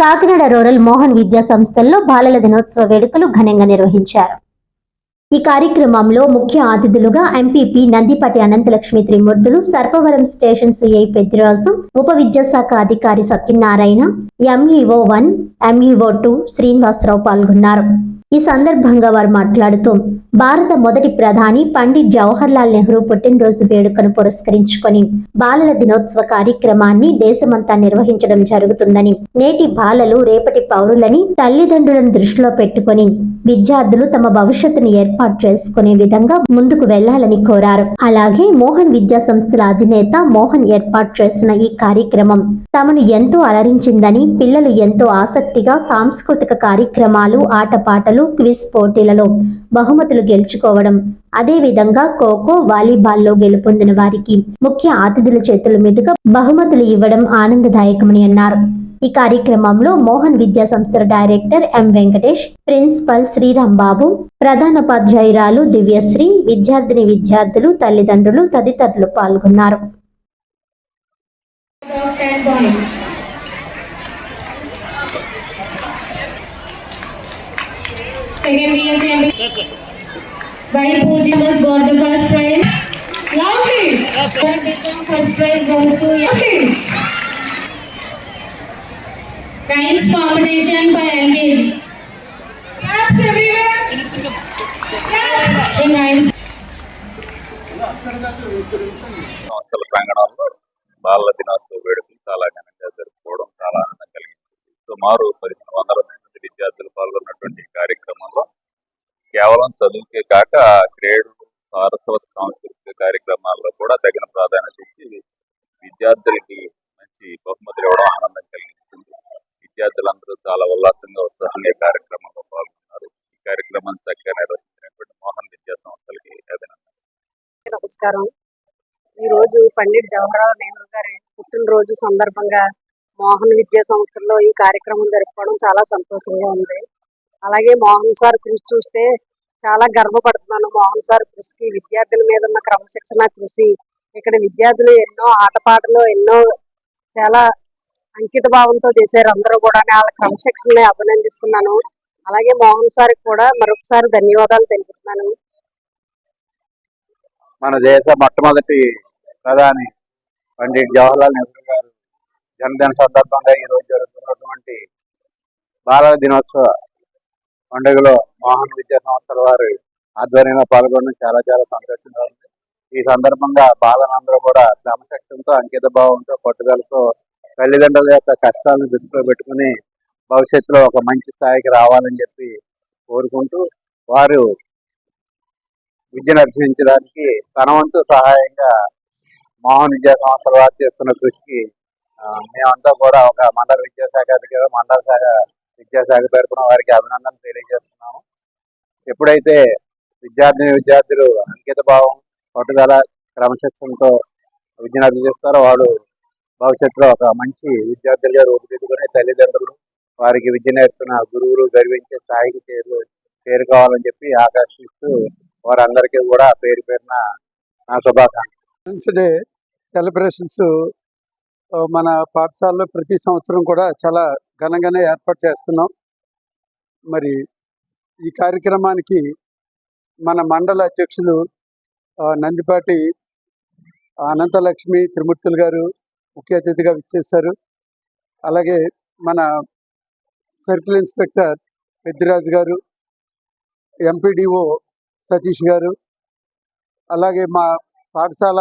Kakinada rural Mohan విద్యా సంస్థల్లో బాలల దినోత్సవ వేడుకలు ఘనంగా నిర్వహించారు. ఈ కార్యక్రమంలో ముఖ్య అతిథులుగా MPP Nandipati Anantalakshmi Trimurthulu Sarpavaram station CI Peddiraju ఉప విద్యాశాఖ అధికారి Satyanarayana MEO one MEO two Srinivasarao పాల్గొన్నారు. ఈ సందర్భంగా వారు మాట్లాడుతూ భారత మొదటి ప్రధాని పండిట్ జవహర్లాల్ నెహ్రూ పుట్టినరోజు వేడుకను పురస్కరించుకొని బాలల దినోత్సవ కార్యక్రమాన్ని దేశమంతా నిర్వహించడం జరుగుతుందని నేటి బాలలు రేపటి పౌరులని తల్లిదండ్రులను దృష్టిలో పెట్టుకొని విద్యార్థులు తమ భవిష్యత్తును ఏర్పాటు చేసుకునే విధంగా ముందుకు వెళ్ళాలని కోరారు. అలాగే మోహన్ విద్యా సంస్థల అధినేత మోహన్ ఏర్పాటు చేసిన ఈ కార్యక్రమం తమను ఎంతో అలరించిందని పిల్లలు ఎంతో ఆసక్తిగా సాంస్కృతిక కార్యక్రమాలు ఆటపాటలు క్విజ్ పోటీలలో బహుమతులు గెలుచుకోవడం అదేవిధంగా ఖోఖో వాలీబాల్లో గెలుపొందిన వారికి ముఖ్య అతిథుల చేతుల మీదుగా బహుమతులు ఇవ్వడం ఆనందదాయకమని అన్నారు. ఈ కార్యక్రమంలో మోహన్ విద్యా సంస్థల director M Venkatesh principal Sriram Babu ప్రధానోపాధ్యాయురాలు Divyasri విద్యార్థిని విద్యార్థులు తల్లిదండ్రులు తదితరులు పాల్గొన్నారు. Second BSc by Pooja was got the first prize. Loudly. Third become first prize goes to Loudly. Rhymes competition for LKG. Claps everywhere. Claps. In rhymes. సంస్థల ప్రాంగణంలో బాలల దినోత్సవ వేడుకలు చాలా ఘనంగా జరుపుకోవడం చాలా ఆనందం కలిగించింది సుమారు పదిహేను వందల కేవలం చదువుకే కాక క్రీడలు సారస్వత సాంస్కృతిక కార్యక్రమాల్లో కూడా తగిన ప్రాధాన్యత ఇచ్చి విద్యార్థులకి మంచి బహుమతులు ఇవ్వడం ఆనందం కలిగిస్తుంది. విద్యార్థులందరూ చాలా ఉల్లాసంగా ఉత్సాహంగా ఈ కార్యక్రమంలో పాల్గొన్నారు. ఈ కార్యక్రమాన్ని చక్కగా నిర్వహించినటువంటి మోహన్ విద్యా సంస్థలకి అభినందన నమస్కారం. ఈ రోజు పండిట్ జవహర్లాల్ నెహ్రూ గారి పుట్టినరోజు సందర్భంగా మోహన్ విద్యా సంస్థల్లో ఈ కార్యక్రమం జరుపుకోవడం చాలా సంతోషంగా ఉంది. అలాగే మోహన్ సార్ కృషి చూస్తే చాలా గర్వపడుతున్నాను. మోహన్ సార్ కృషికి విద్యార్థుల మీద ఉన్న క్రమశిక్షణ కృషి ఇక్కడ విద్యార్థులు ఎన్నో ఆటపాటలు ఎన్నో చాలా అంకిత భావంతో చేశారు. అందరూ కూడా వాళ్ళ క్రమశిక్షణని అభినందిస్తున్నాను. అలాగే మోహన్ సార్ కూడా మరొకసారి ధన్యవాదాలు తెలుపుతున్నాను. మన దేశ మొట్టమొదటి ప్రధాని పండిట్ జవహర్లాల్ నెహ్రూ గారు జన్మదిన సందర్భంగా ఈ రోజు జరుగుతున్నటువంటి బాలల దినోత్సవ పండుగలో మోహన్ విద్యా సంస్థల వారి ఆధ్వర్యంలో పాల్గొనడం చాలా చాలా సంతోషంగా ఉంది. ఈ సందర్భంగా బాలలందరూ కూడా క్రమశిక్షణతో అంకిత భావంతో పట్టుదలతో తల్లిదండ్రుల యొక్క కష్టాలను దృష్టిలో పెట్టుకుని భవిష్యత్తులో ఒక మంచి స్థాయికి రావాలని చెప్పి కోరుకుంటూ వారు విద్యను అభ్యసించడానికి తన వంతు సహాయంగా మోహన్ విద్యా సంస్థల వారు చేస్తున్న కృషికి మేమంతా కూడా ఒక మండల విద్యాశాఖ అధికారి మండల శాఖ విద్యాశాఖ తరపున వారికి అభినందన తెలియజేస్తున్నాం. ఎప్పుడైతే విద్యార్థిని విద్యార్థులు అంకిత భావం పట్టుదల క్రమశిక్షణతో విద్యను అభ్యసిస్తారో వాడు భవిష్యత్తులో ఒక మంచి విద్యార్థులుగా రూపుదిద్దుకుని తల్లిదండ్రులు వారికి విద్య నేర్పిన గురువులు గర్వించే స్థాయికి చేరు చేరుకోవాలని చెప్పి ఆకర్షిస్తూ వారందరికీ కూడా పేరు పేరున నా శుభాకాంక్షలు. డే సెలబ్రేషన్స్ uh, మన పాఠశాలలో ప్రతి సంవత్సరం కూడా చాలా ఘనంగానే ఏర్పాటు చేస్తున్నాం. మరి ఈ కార్యక్రమానికి మన మండల అధ్యక్షులు నందిపాటి అనంతలక్ష్మి త్రిమూర్తులు గారు ముఖ్య అతిథిగా విచ్చేశారు. అలాగే మన సర్కిల్ ఇన్స్పెక్టర్ పెద్దిరాజు గారు ఎంపీడీఓ సతీష్ గారు అలాగే మా పాఠశాల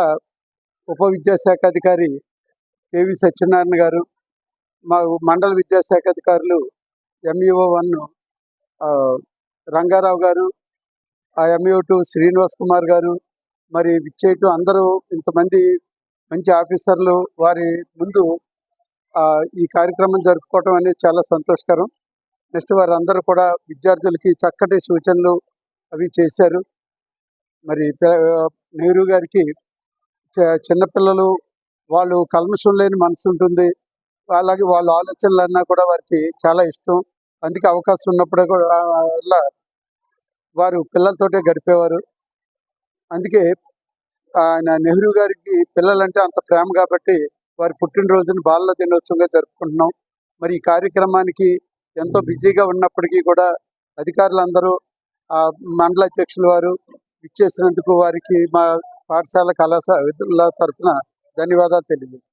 ఉప విద్యాశాఖ అధికారి కేవి సత్యనారాయణ గారు మా మండల విద్యాశాఖ అధికారులు ఎంఈఓ వన్ రంగారావు గారు ఆ ఎంయూటు టూ శ్రీనివాస్ కుమార్ గారు మరి విచ్చేటు అందరూ ఇంతమంది మంచి ఆఫీసర్లు వారి ముందు ఈ కార్యక్రమం జరుపుకోవటం అనేది చాలా సంతోషకరం. నెక్స్ట్ వారందరూ కూడా విద్యార్థులకి చక్కటి సూచనలు అవి చేశారు. మరి నెహ్రూ గారికి చిన్నపిల్లలు వాళ్ళు కల్మషం లేని మనసు ఉంటుంది. అలాగే వాళ్ళ ఆలోచనలు అన్నా కూడా వారికి చాలా ఇష్టం. అందుకే అవకాశం ఉన్నప్పుడే కూడా వారు పిల్లలతోటే గడిపేవారు. అందుకే ఆయన నెహ్రూ గారికి పిల్లలంటే అంత ప్రేమ కాబట్టి వారి పుట్టినరోజును బాలల దినోత్సవంగా జరుపుకుంటున్నాం. మరి ఈ కార్యక్రమానికి ఎంతో బిజీగా ఉన్నప్పటికీ కూడా అధికారులందరూ ఆ మండల అధ్యక్షుల వారు ఇచ్చేసినందుకు వారికి మా పాఠశాల కళాశాల తరఫున ధన్యవాదాలు తెలియజేస్తాం